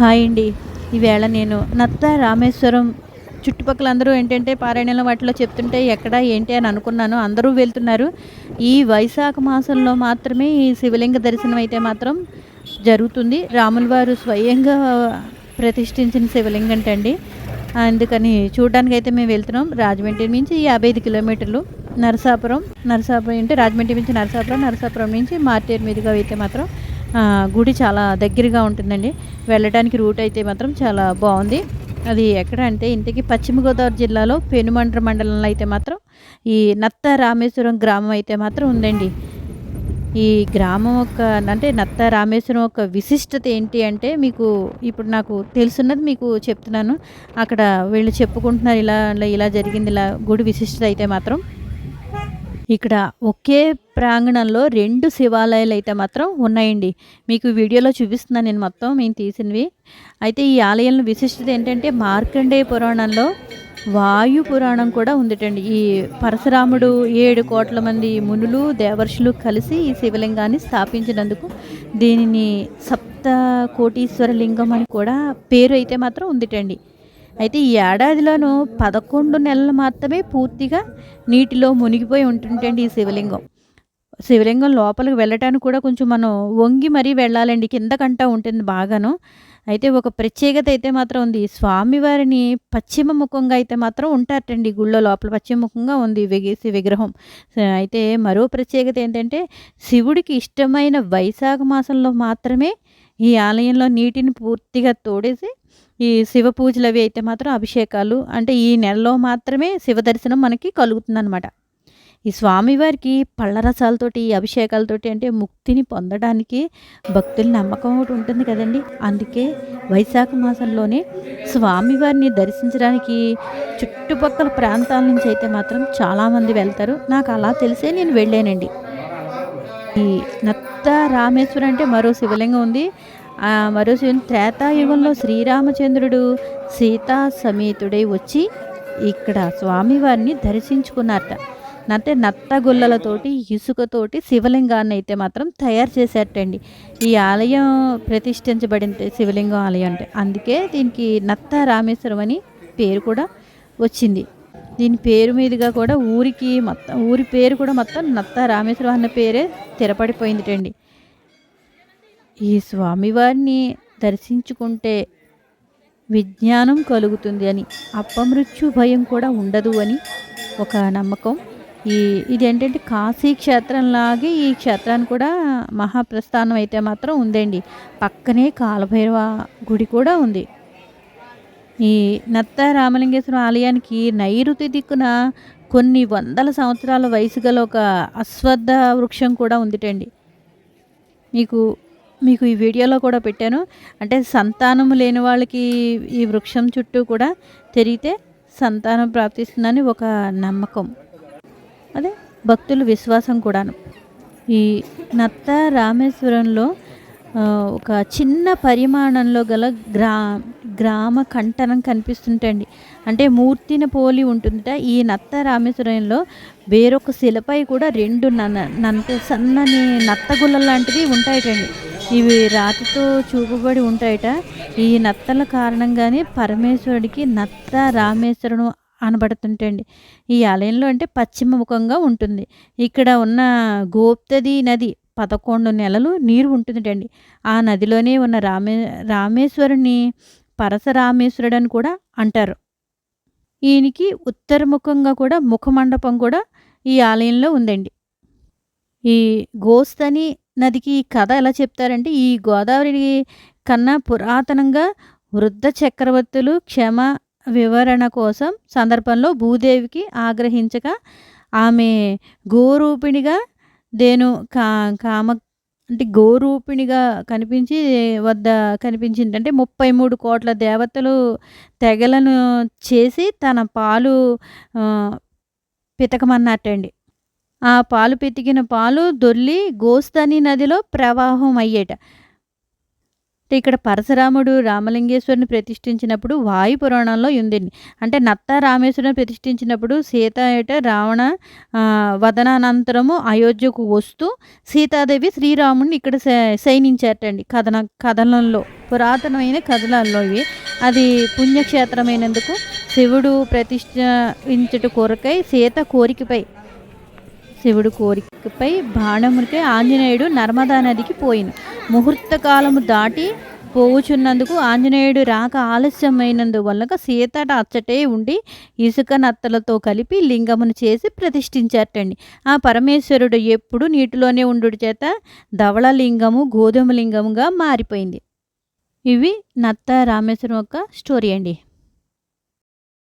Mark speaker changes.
Speaker 1: Hi అండి. ఈవేళ నేను నత్త రామేశ్వరం చుట్టుపక్కల అందరూ ఏంటంటే పారాయణలో వాటిలో చెప్తుంటే ఎక్కడ ఏంటి అని అనుకున్నాను. అందరూ వెళ్తున్నారు. ఈ వైశాఖ మాసంలో మాత్రమే ఈ శివలింగ దర్శనం అయితే మాత్రం జరుగుతుంది. రాముల వారు స్వయంగా ప్రతిష్ఠించిన శివలింగం అండి. అందుకని చూడడానికి అయితే మేము వెళ్తున్నాం. రాజమండ్రి నుంచి యాభై ఐదు కిలోమీటర్లు నరసాపురం. నరసాపురం అంటే రాజమండ్రి నుంచి నరసాపురం నరసాపురం నుంచి మార్టేరు మీదుగా అయితే మాత్రం గుడి చాలా దగ్గరగా ఉంటుందండి. వెళ్ళడానికి రూట్ అయితే మాత్రం చాలా బాగుంది. అది ఎక్కడ అంటే ఇంతకీ పశ్చిమ గోదావరి జిల్లాలో పెనుమండ్ర మండలంలో అయితే మాత్రం ఈ నత్త రామేశ్వరం గ్రామం అయితే మాత్రం ఉందండి. ఈ గ్రామం ఒక అంటే నత్త రామేశ్వరం ఒక విశిష్టత ఏంటి అంటే మీకు ఇప్పుడు నాకు తెలుసున్నది మీకు చెప్తున్నాను. అక్కడ వీళ్ళు చెప్పుకుంటున్నారు ఇలా- ఇలా జరిగింది ఇలా గుడి విశిష్టత అయితే మాత్రం. ఇక్కడ ఒకే ప్రాంగణంలో రెండు శివాలయాలు అయితే మాత్రం ఉన్నాయండి. మీకు వీడియోలో చూపిస్తున్నాను నేను మొత్తం మేము తీసినవి. అయితే ఈ ఆలయంలో విశిష్టత ఏంటంటే మార్కండేయ పురాణంలో వాయు పురాణం కూడా ఉందిటండి. ఈ పరశురాముడు ఏడు కోట్ల మంది మునులు దేవర్షులు కలిసి ఈ శివలింగాన్ని స్థాపించినందుకు దీనిని సప్త కోటీశ్వర లింగం అని కూడా పేరు అయితే మాత్రం ఉందిటండి. అయితే ఈ ఏడాదిలోనూ పదకొండు నెలలు మాత్రమే పూర్తిగా నీటిలో మునిగిపోయి ఉంటుంటండి ఈ శివలింగం. శివలింగం లోపలికి వెళ్ళటానికి కూడా కొంచెం మనం వంగి మరీ వెళ్ళాలండి. కిందకంటా ఉంటుంది బాగాను. అయితే ఒక ప్రత్యేకత అయితే మాత్రం ఉంది. స్వామివారిని పశ్చిమ ముఖంగా అయితే మాత్రం ఉంటారటండి. గుళ్ళో లోపల పశ్చిమ ముఖంగా ఉంది వెగేసి విగ్రహం. అయితే మరో ప్రత్యేకత ఏంటంటే శివుడికి ఇష్టమైన వైశాఖ మాసంలో మాత్రమే ఈ ఆలయంలో నీటిని పూర్తిగా తోడేసి ఈ శివ పూజలు అవి అయితే మాత్రం అభిషేకాలు అంటే ఈ నెలలో మాత్రమే శివ దర్శనం మనకి కలుగుతుందన్నమాట. ఈ స్వామివారికి పళ్ళ రసాలతోటి ఈ అభిషేకాలతోటి అంటే ముక్తిని పొందడానికి భక్తుల నమ్మకం ఒకటి ఉంటుంది కదండి. అందుకే వైశాఖ మాసంలోనే స్వామివారిని దర్శించడానికి చుట్టుపక్కల ప్రాంతాల నుంచి అయితే మాత్రం చాలామంది వెళ్తారు. నాకు అలా తెలిసే నేను వెళ్ళానండి. ఈ నత్త రామేశ్వరం అంటే మరో శివలింగం ఉంది. ఆ మరోసి త్రేతాయుగంలో శ్రీరామచంద్రుడు సీతా సమేతుడై వచ్చి ఇక్కడ స్వామివారిని దర్శించుకున్నారట. అంటే నత్త గుల్లలతోటి ఇసుకతోటి శివలింగాన్ని అయితే మాత్రం తయారు చేసేటండి ఈ ఆలయం ప్రతిష్ఠించబడింది శివలింగం ఆలయం అంటే. అందుకే దీనికి నత్త రామేశ్వరం అని పేరు కూడా వచ్చింది. దీని పేరు మీదుగా కూడా ఊరికి మొత్తం ఊరి పేరు కూడా మొత్తం నత్త రామేశ్వరం అన్న పేరే స్థిరపడిపోయిందిటండి. ఈ స్వామివారిని దర్శించుకుంటే విజ్ఞానం కలుగుతుంది అని అపమృత్యు భయం కూడా ఉండదు అని ఒక నమ్మకం. ఈ ఇది ఏంటంటే కాశీ క్షేత్రంలాగే ఈ క్షేత్రాన్ని కూడా మహాప్రస్థానం అయితే మాత్రం ఉందండి. పక్కనే కాలభైరవ గుడి కూడా ఉంది. ఈ నత్త రామలింగేశ్వర ఆలయానికి నైరుతి దిక్కున కొన్ని వందల సంవత్సరాల వయసు గల ఒక అశ్వద్ధ వృక్షం కూడా ఉందిటండి. మీకు మీకు ఈ వీడియోలో కూడా పెట్టాను. అంటే సంతానం లేని వాళ్ళకి ఈ వృక్షం చుట్టూ కూడా తిరిగితే సంతానం ప్రాప్తిస్తుందని ఒక నమ్మకం. అదే భక్తుల విశ్వాసం కూడాను. ఈ నత్త రామేశ్వరంలో ఒక చిన్న పరిమాణంలో గల గ్రా గ్రామ కంటనం కనిపిస్తుంటండి అంటే మూర్తిని పోలి ఉంటుందట. ఈ నత్త రామేశ్వరంలో వేరొక శిలపై కూడా రెండు నన్న నంత సన్నని నత్తగుల్ల లాంటివి ఉంటాయటండి ఇవి రాతితో చూపబడి ఉంటాయట. ఈ నత్తల కారణంగానే పరమేశ్వరుడికి నత్త రామేశ్వరుడు అనబడుతుంటండి. ఈ ఆలయంలో అంటే పశ్చిమ ముఖంగా ఉంటుంది. ఇక్కడ ఉన్న గోప్తది నది పదకొండు నెలలు నీరు ఉంటుందండి. ఆ నదిలోనే ఉన్న రామే రామేశ్వరుని పరశరామేశ్వరుడు అని కూడా అంటారు. ఈయనకి ఉత్తరముఖంగా కూడా ముఖమండపం కూడా ఈ ఆలయంలో ఉందండి. ఈ గోస్తని నదికి ఈ కథ ఎలా చెప్తారంటే ఈ గోదావరి కన్నా పురాతనంగా వృద్ధ చక్రవర్తులు క్షమ వివరణ కోసం సందర్భంలో భూదేవికి ఆగ్రహించగా ఆమె గోరూపిణిగా దేను కా కామ అంటే గోరూపిణిగా కనిపించి వద్ద కనిపించింది. అంటే ముప్పై మూడు కోట్ల దేవతలు తెగలను చేసి తన పాలు పితకమన్నట్టండి ఆ పాలు పితికిన పాలు దొర్లి గోస్తని నదిలో ప్రవాహం అయ్యేట ఇక్కడ పరశురాముడు రామలింగేశ్వరుని ప్రతిష్ఠించినప్పుడు వాయు పురాణంలో ఉందండి అంటే నత్త రామేశ్వరుని ప్రతిష్ఠించినప్పుడు సీత ఏట రావణ వదనానంతరము అయోధ్యకు వస్తూ సీతాదేవి శ్రీరాముడిని ఇక్కడ శయనించారటండి కథన కథనంలో. పురాతనమైన కథనాల్లో ఇవి. అది పుణ్యక్షేత్రమైనందుకు శివుడు ప్రతిష్ఠించుట కోరికై సీత కోరికపై శివుడు కోరికపై బాణమునికై ఆంజనేయుడు నర్మదా నదికి పోయిను. ముహూర్త కాలము దాటి పోవుచున్నందుకు ఆంజనేయుడు రాక ఆలస్యమైనందువల్ల సీతట అచ్చటే ఉండి ఇసుక నత్తలతో కలిపి లింగమును చేసి ప్రతిష్ఠించారటండి. ఆ పరమేశ్వరుడు ఎప్పుడు నీటిలోనే ఉండు చేత ధవళ లింగము గోధుమ లింగముగా మారిపోయింది. ఇవి నత్త రామేశ్వరం యొక్క స్టోరీ అండి.